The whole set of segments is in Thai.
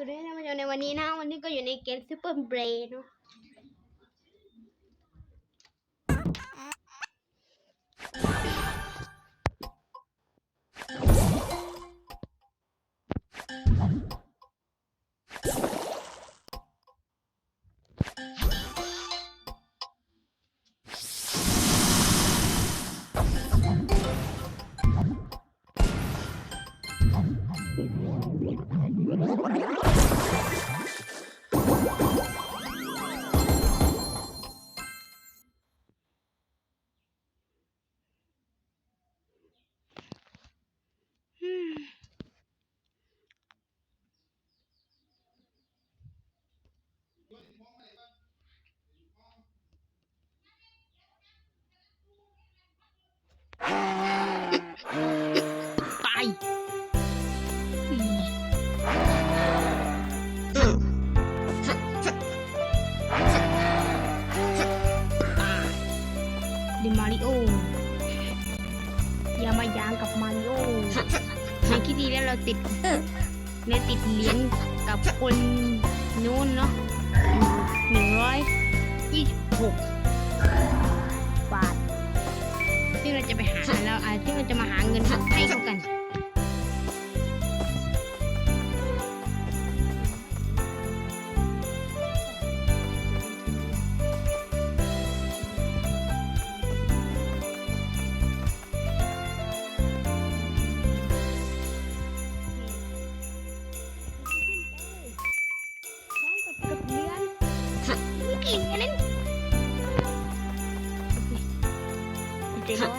สวัสดีท่านผู้ชมในวันนี้นะวันนี้ก็อยู่ในเกม Super Brain เนอะ อื คิดดีแล้วเราติดในติดเหรียญกับคนนู้นเนาะอยู่หนึ่งร้อยยี่สิบหกบาทซึ่งเราจะไปหาแล้วอ่าซึ่งเราจะมาหาเงินให้เขากัน เ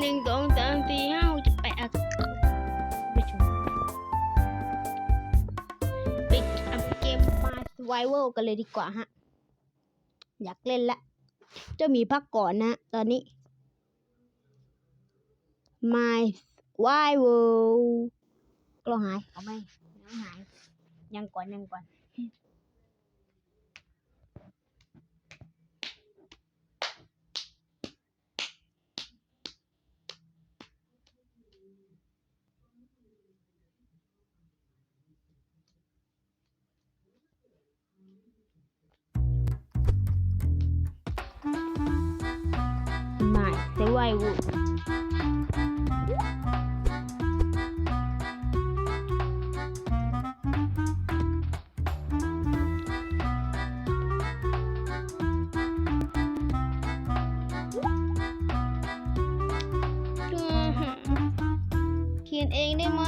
หนึ่งสองสามสี่ห้าหกเจ็ดแปดอะไปชมปิดอัพเกมมา survival กันเลยดีกว่าฮะ อยากเล่นละจ้าหมีพักก่อนนะ ตอนนี้ my survival กล้องหายเอาไหมยังหาย ยังก่อนยังก่อน เวุดเขียนเองได้ไหม